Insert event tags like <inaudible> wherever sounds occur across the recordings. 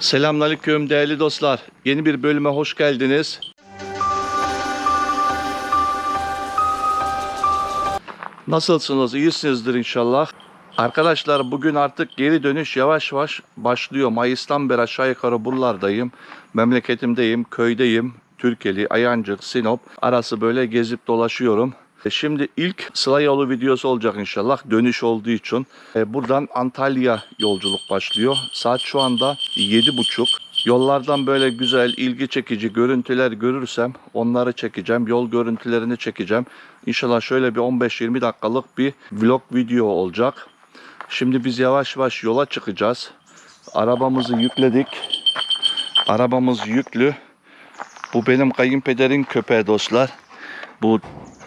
Selamünaleyküm değerli dostlar. Yeni bir bölüme hoş geldiniz. Nasılsınız? İyisinizdir inşallah. Arkadaşlar bugün artık geri dönüş yavaş yavaş başlıyor. Mayıs'tan beri aşağı yukarı buralardayım. Memleketimdeyim, köydeyim. Türkeli, Ayancık, Sinop arası böyle gezip dolaşıyorum. E, Şimdi ilk Sıla yolu videosu olacak inşallah dönüş olduğu için. E, Buradan Antalya yolculuk başlıyor. Saat şu anda 7.30. Yollardan böyle güzel, ilgi çekici görüntüler görürsem onları çekeceğim. Yol görüntülerini çekeceğim. İnşallah şöyle bir 15-20 dakikalık bir vlog video olacak. Şimdi biz yavaş yavaş yola çıkacağız. Arabamızı yükledik. Arabamız yüklü. Bu benim kayınpederin köpeği dostlar. Bu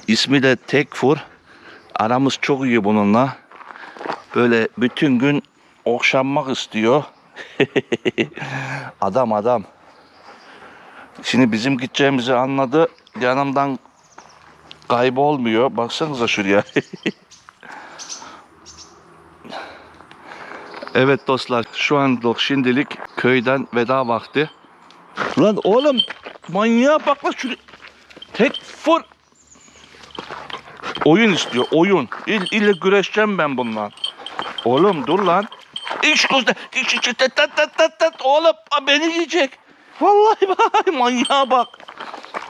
ismi de Tekfur. Aramız çok iyi bununla. Böyle bütün gün okşanmak istiyor. <laughs> adam adam. Şimdi bizim gideceğimizi anladı. Yanımdan kaybolmuyor. Baksanıza şuraya. <laughs> evet dostlar şu anlık şimdilik köyden veda vakti. Lan oğlum manyağa bak şuraya. Tek fır. Oyun istiyor oyun. İl, ile güreşeceğim ben bundan. Oğlum dur lan. İş gözde. İş, iş, tat, tat, tat, tat, tat. Oğlum beni yiyecek. Vallahi bak <laughs> manyağa bak.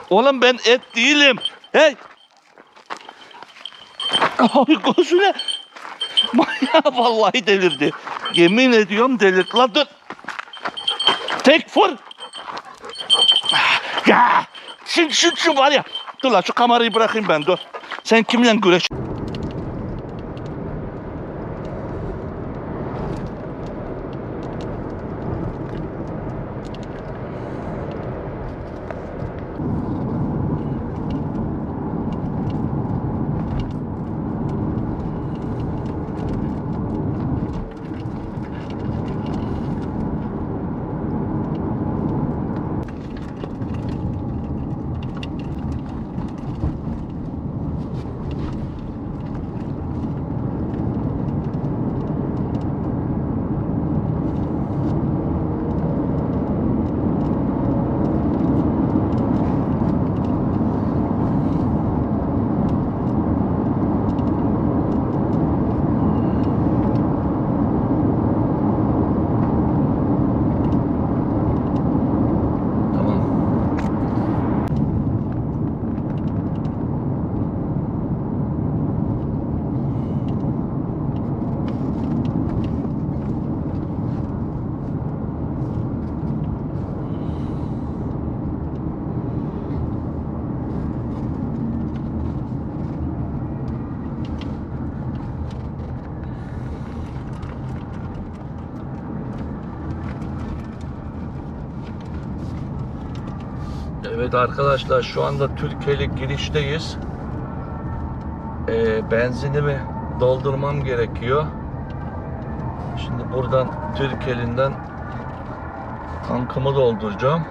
Oğlum ben et değilim. Hey. Ay gözüne. Manyağı vallahi delirdi. Yemin ediyorum delirdi. Lan dur. Tek fır. Ya. Şimdi şu, şu var ya. Dur lan şu kamerayı bırakayım ben dur. Sen kimle güreş? Evet arkadaşlar şu anda Türkiye'li girişteyiz. Ee, benzinimi doldurmam gerekiyor. Şimdi buradan Türkiye'linden tankımı dolduracağım.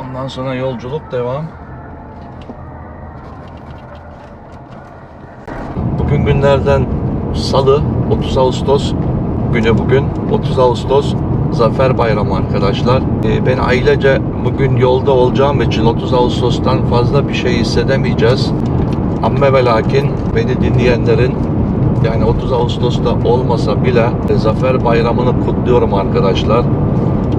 Ondan sonra yolculuk devam. Bugün günlerden Salı 30 Ağustos günü bugün. 30 Ağustos Zafer Bayramı arkadaşlar. Ee, ben ailece bugün yolda olacağım için 30 Ağustos'tan fazla bir şey hissedemeyeceğiz. Ama ve lakin beni dinleyenlerin yani 30 Ağustos'ta olmasa bile e, Zafer Bayramı'nı kutluyorum arkadaşlar.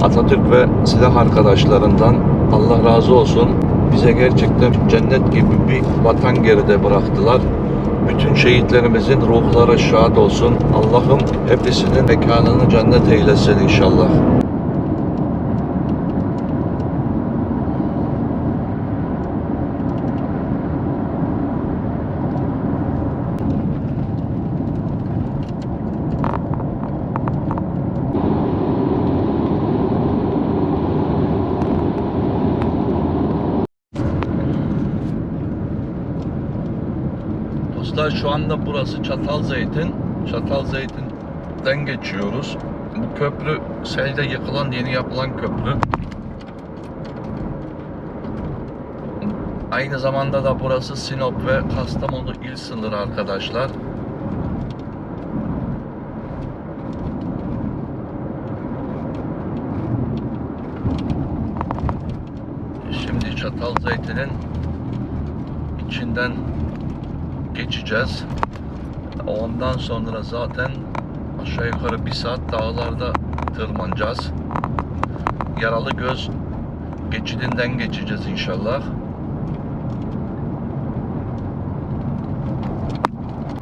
Atatürk ve silah arkadaşlarından Allah razı olsun. Bize gerçekten cennet gibi bir vatan geride bıraktılar. Bütün şehitlerimizin ruhları şad olsun. Allah'ım hepsinin mekanını cennet eylesin inşallah. Hatta şu anda burası Çatalzeytin. Çatalzeytin'den geçiyoruz. Bu köprü selde yıkılan yeni yapılan köprü. Aynı zamanda da burası Sinop ve Kastamonu il sınırı arkadaşlar. Şimdi Çatalzeytin'in içinden geçeceğiz. Ondan sonra zaten aşağı yukarı bir saat dağlarda tırmanacağız. Yaralı Göz geçidinden geçeceğiz inşallah.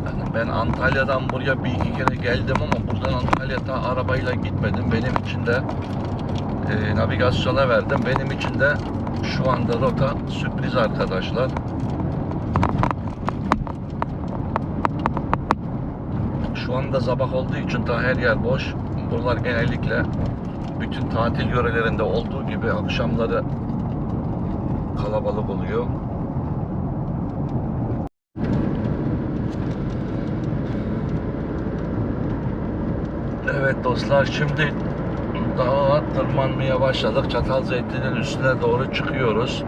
Yani ben Antalya'dan buraya bir iki kere geldim ama buradan Antalya'da arabayla gitmedim. Benim için de e, navigasyona verdim. Benim için de şu anda rota sürpriz arkadaşlar. Şu anda sabah olduğu için daha her yer boş. Buralar genellikle bütün tatil yörelerinde olduğu gibi akşamları kalabalık oluyor. Evet dostlar şimdi dağa tırmanmaya başladık. Çatalzeytin'in üstüne doğru çıkıyoruz.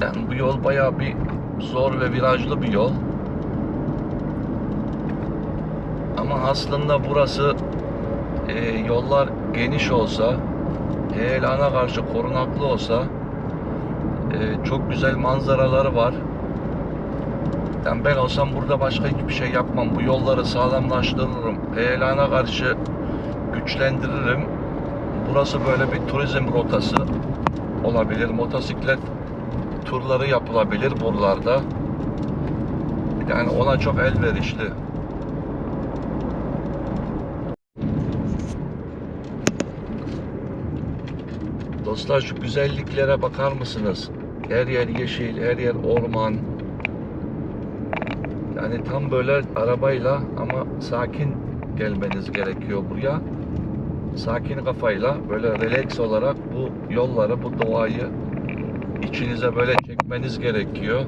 Yani bu yol bayağı bir zor ve virajlı bir yol. Ama aslında burası e, yollar geniş olsa, heyelana karşı korunaklı olsa e, çok güzel manzaraları var. Yani ben olsam burada başka hiçbir şey yapmam. Bu yolları sağlamlaştırırım. Heyelana karşı güçlendiririm. Burası böyle bir turizm rotası olabilir. Motosiklet turları yapılabilir buralarda. Yani ona çok elverişli. Dostlar şu güzelliklere bakar mısınız? Her yer yeşil, her yer orman. Yani tam böyle arabayla ama sakin gelmeniz gerekiyor buraya. Sakin kafayla böyle relax olarak bu yolları, bu doğayı içinize böyle çekmeniz gerekiyor.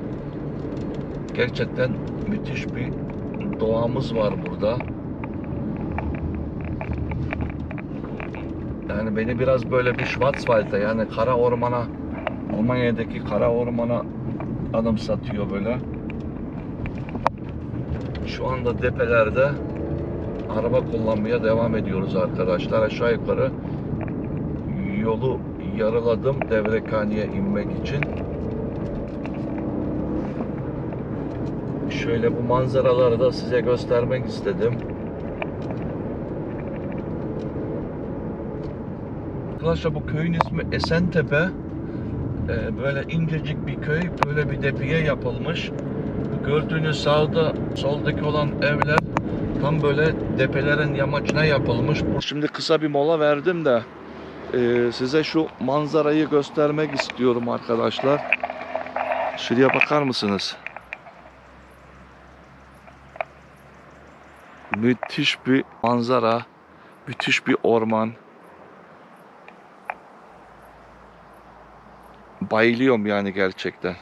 Gerçekten müthiş bir doğamız var burada. Yani beni biraz böyle bir Schwarzwald'a yani kara ormana Almanya'daki kara ormana anımsatıyor böyle. Şu anda depelerde araba kullanmaya devam ediyoruz arkadaşlar. Aşağı yukarı yolu yarıladım Devrekhane'ye inmek için. Şöyle bu manzaraları da size göstermek istedim. Arkadaşlar bu köyün ismi Esentepe. Ee, böyle incecik bir köy, böyle bir depiye yapılmış. Gördüğünüz sağda, soldaki olan evler tam böyle depelerin yamaçına yapılmış. Şimdi kısa bir mola verdim de e, size şu manzarayı göstermek istiyorum arkadaşlar. Şuraya bakar mısınız? Müthiş bir manzara, müthiş bir orman. Bayılıyorum yani gerçekten.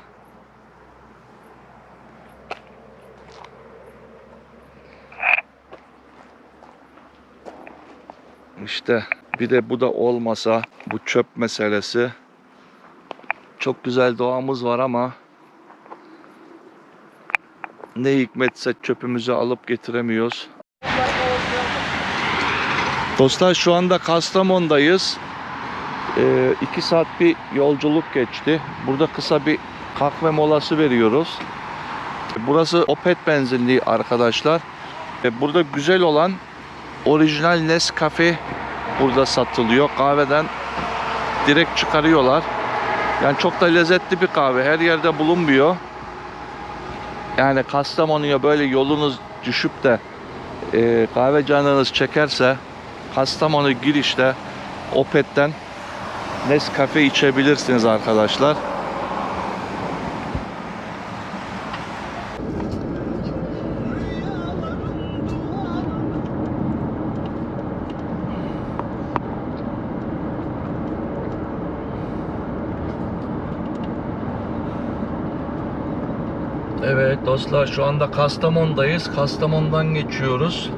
İşte bir de bu da olmasa bu çöp meselesi. Çok güzel doğamız var ama ne hikmetse çöpümüzü alıp getiremiyoruz. Dostlar şu anda Kastamonu'dayız. 2 saat bir yolculuk geçti. Burada kısa bir kahve molası veriyoruz. Burası Opet benzinliği arkadaşlar. Ve Burada güzel olan orijinal Nescafe burada satılıyor. Kahveden direkt çıkarıyorlar. Yani çok da lezzetli bir kahve. Her yerde bulunmuyor. Yani Kastamonu'ya böyle yolunuz düşüp de e, kahve canınız çekerse Kastamonu girişte Opet'ten Nescafe içebilirsiniz arkadaşlar. Evet dostlar şu anda Kastamonu'dayız. Kastamonu'dan geçiyoruz.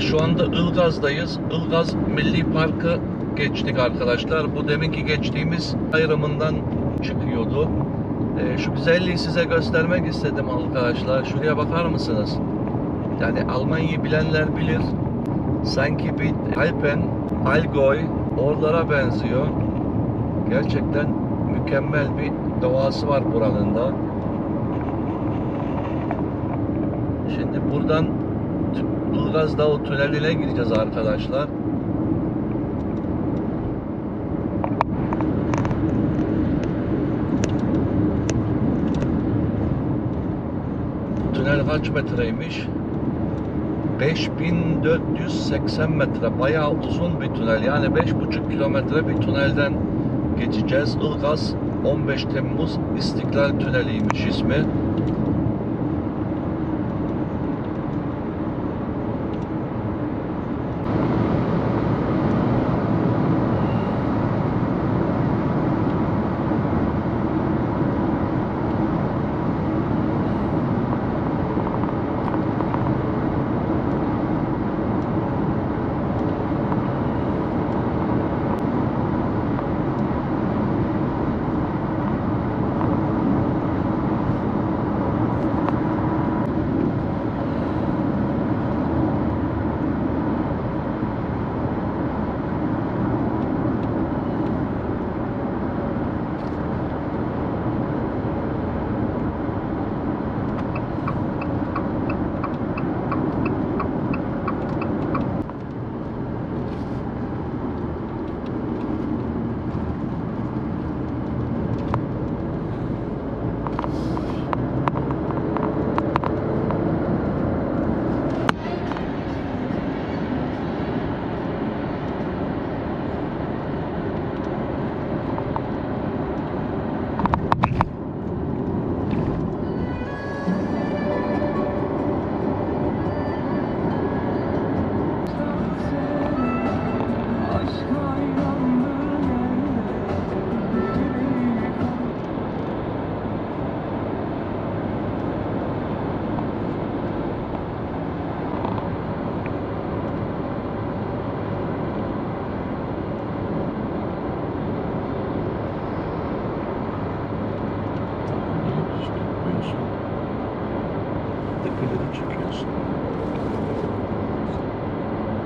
Şu anda Ilgaz'dayız. Ilgaz Milli Parkı geçtik arkadaşlar. Bu deminki geçtiğimiz ayrımından çıkıyordu. Ee, şu güzelliği size göstermek istedim arkadaşlar. Şuraya bakar mısınız? Yani Almanya'yı bilenler bilir. Sanki bir Alpen, Allgäu oralara benziyor. Gerçekten mükemmel bir doğası var buranın da. Şimdi buradan Ilgaz Dağı Tüneli'ne gideceğiz arkadaşlar. Tünel kaç metreymiş? 5480 metre. Bayağı uzun bir tünel. Yani 5,5 kilometre bir tünelden geçeceğiz. Ilgaz 15 Temmuz İstiklal Tüneli'ymiş ismi.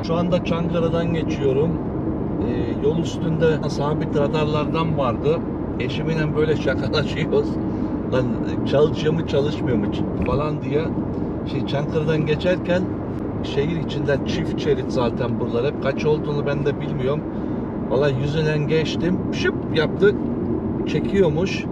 Şu anda Çankırı'dan geçiyorum. Ee, yol üstünde sabit radarlardan vardı. Eşimle böyle şakalaşıyoruz. Lan çalışıyor mu çalışmıyor mu falan diye. Şey Çankırı'dan geçerken şehir içinden çift şerit zaten buralar. Hep kaç olduğunu ben de bilmiyorum. Valla yüzünden geçtim. Şıp yaptı. Çekiyormuş.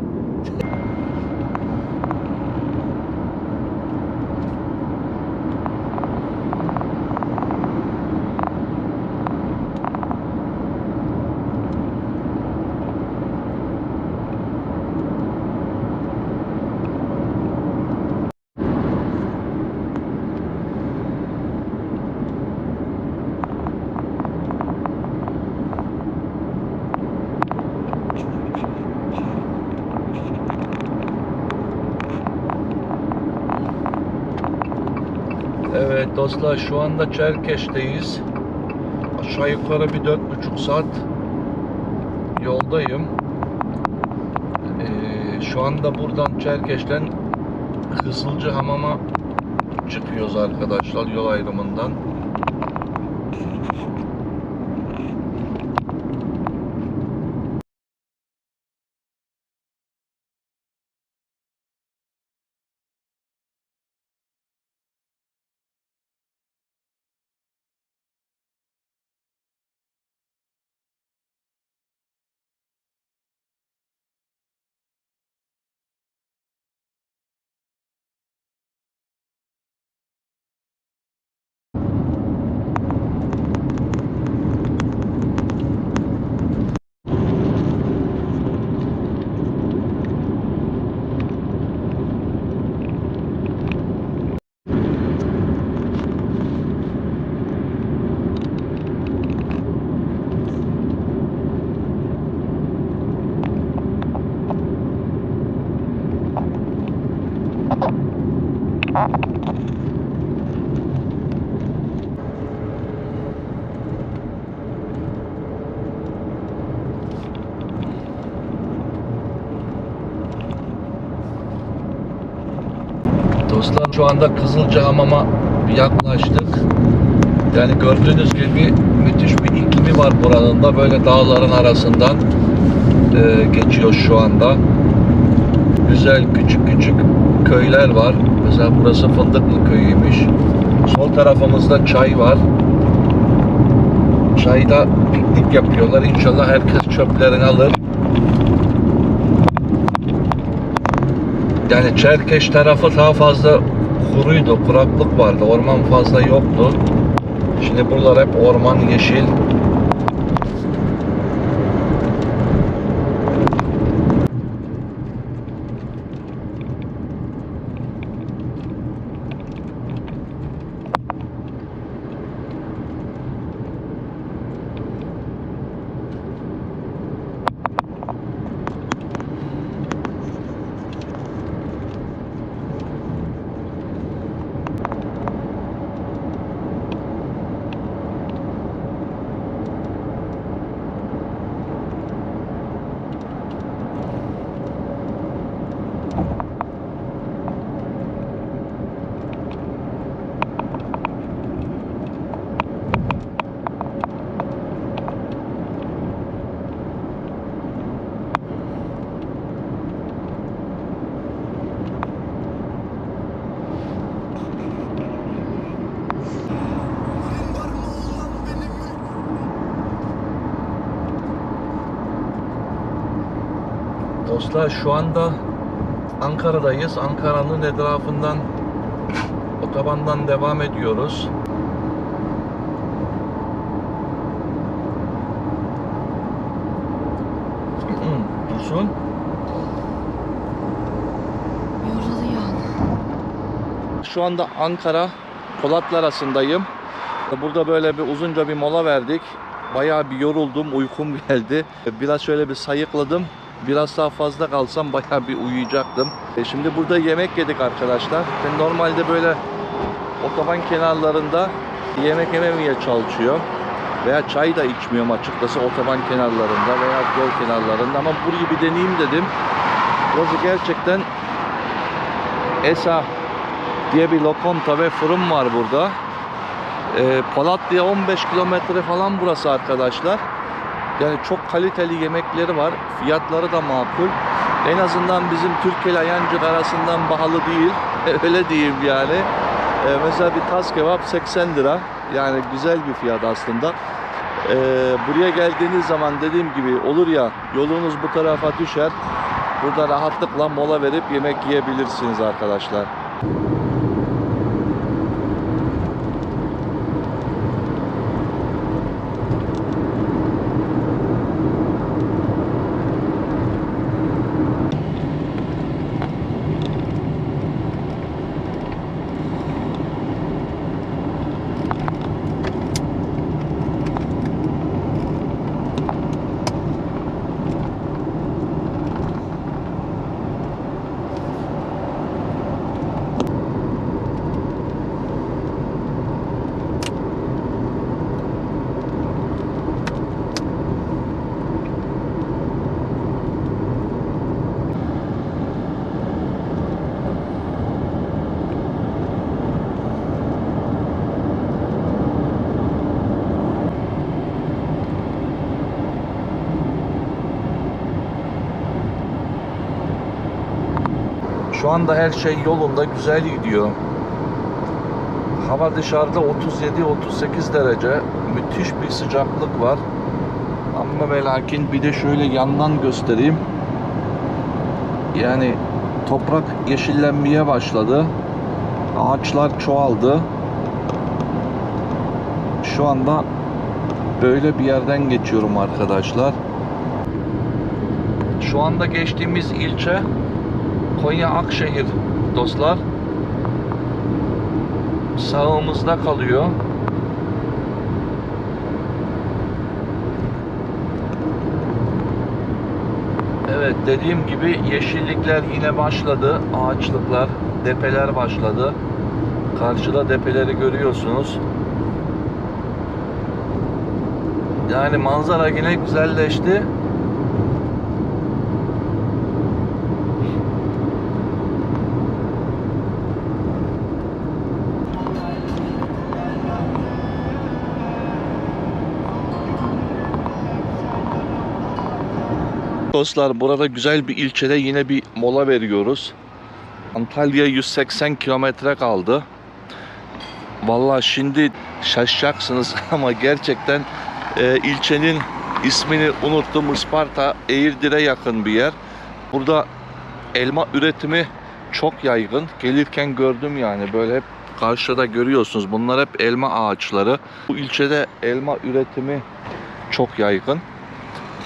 Evet dostlar şu anda Çerkeş'teyiz. Aşağı yukarı bir dört buçuk saat yoldayım. Ee, şu anda buradan Çerkeş'ten Kızılcı Hamam'a çıkıyoruz arkadaşlar yol ayrımından. Dostlar şu anda Kızılcahamam'a yaklaştık. Yani gördüğünüz gibi müthiş bir iklimi var buranın da böyle dağların arasından e, geçiyor şu anda. Güzel küçük küçük köyler var. Mesela burası Fındıklı köyüymüş. Sol tarafımızda çay var. Çayda piknik yapıyorlar. İnşallah herkes çöplerini alır. Yani Çerkeş tarafı daha fazla kuruydu, kuraklık vardı. Orman fazla yoktu. Şimdi buralar hep orman, yeşil. Dostlar şu anda Ankara'dayız. Ankara'nın etrafından otobandan devam ediyoruz. <clears throat> Dursun. Yoruluyor. Şu anda Ankara Polatlı arasındayım. Burada böyle bir uzunca bir mola verdik. Bayağı bir yoruldum, uykum geldi. Biraz şöyle bir sayıkladım. Biraz daha fazla kalsam bayağı bir uyuyacaktım. E, Şimdi burada yemek yedik arkadaşlar. Ben normalde böyle otoban kenarlarında yemek yememeye çalışıyor. Veya çay da içmiyorum açıkçası otoban kenarlarında veya yol kenarlarında ama burayı bir deneyeyim dedim. Burası gerçekten Esa diye bir lokonta ve fırın var burada. Ee, Polatlı'ya 15 kilometre falan burası arkadaşlar. Yani çok kaliteli yemekleri var. Fiyatları da makul. En azından bizim Türkiye Ayancık arasından pahalı değil. <laughs> Öyle diyeyim yani. Ee, mesela bir tas kebap 80 lira. Yani güzel bir fiyat aslında. Ee, buraya geldiğiniz zaman dediğim gibi olur ya yolunuz bu tarafa düşer. Burada rahatlıkla mola verip yemek yiyebilirsiniz arkadaşlar. Şu anda her şey yolunda güzel gidiyor. Hava dışarıda 37-38 derece. Müthiş bir sıcaklık var. Ama ve lakin bir de şöyle yandan göstereyim. Yani toprak yeşillenmeye başladı. Ağaçlar çoğaldı. Şu anda böyle bir yerden geçiyorum arkadaşlar. Şu anda geçtiğimiz ilçe Konya Akşehir dostlar. Sağımızda kalıyor. Evet dediğim gibi yeşillikler yine başladı. Ağaçlıklar, depeler başladı. Karşıda depeleri görüyorsunuz. Yani manzara yine güzelleşti. Dostlar burada güzel bir ilçede yine bir mola veriyoruz. Antalya 180 kilometre kaldı. Vallahi şimdi şaşacaksınız <laughs> ama gerçekten e, ilçenin ismini unuttum. Isparta Eğirdir'e yakın bir yer. Burada elma üretimi çok yaygın. Gelirken gördüm yani böyle hep karşıda görüyorsunuz. Bunlar hep elma ağaçları. Bu ilçede elma üretimi çok yaygın.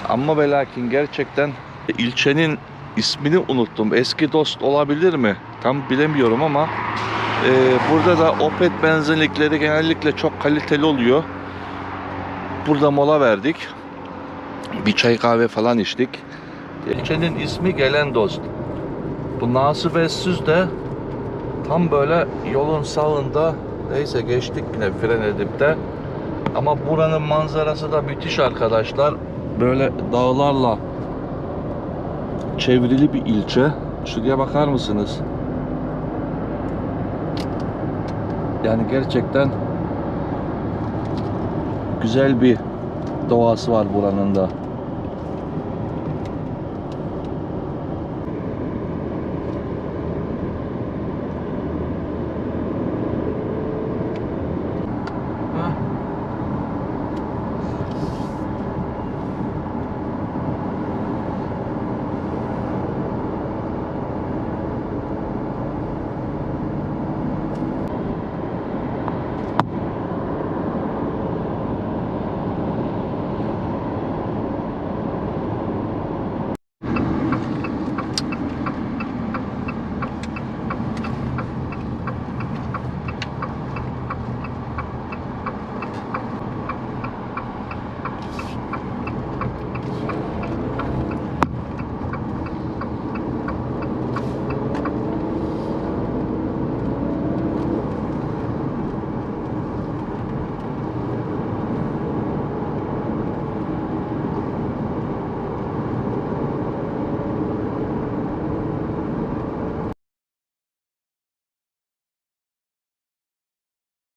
Ama ve lakin gerçekten ilçenin ismini unuttum. Eski dost olabilir mi? Tam bilemiyorum ama e, burada da Opet benzinlikleri genellikle çok kaliteli oluyor. Burada mola verdik. Bir çay kahve falan içtik. İlçenin ismi Gelen Dost. Bu Nasibesiz de tam böyle yolun sağında neyse geçtik yine fren edip de ama buranın manzarası da müthiş arkadaşlar. Böyle dağlarla çevrili bir ilçe. Şuraya bakar mısınız? Yani gerçekten güzel bir doğası var buranın da.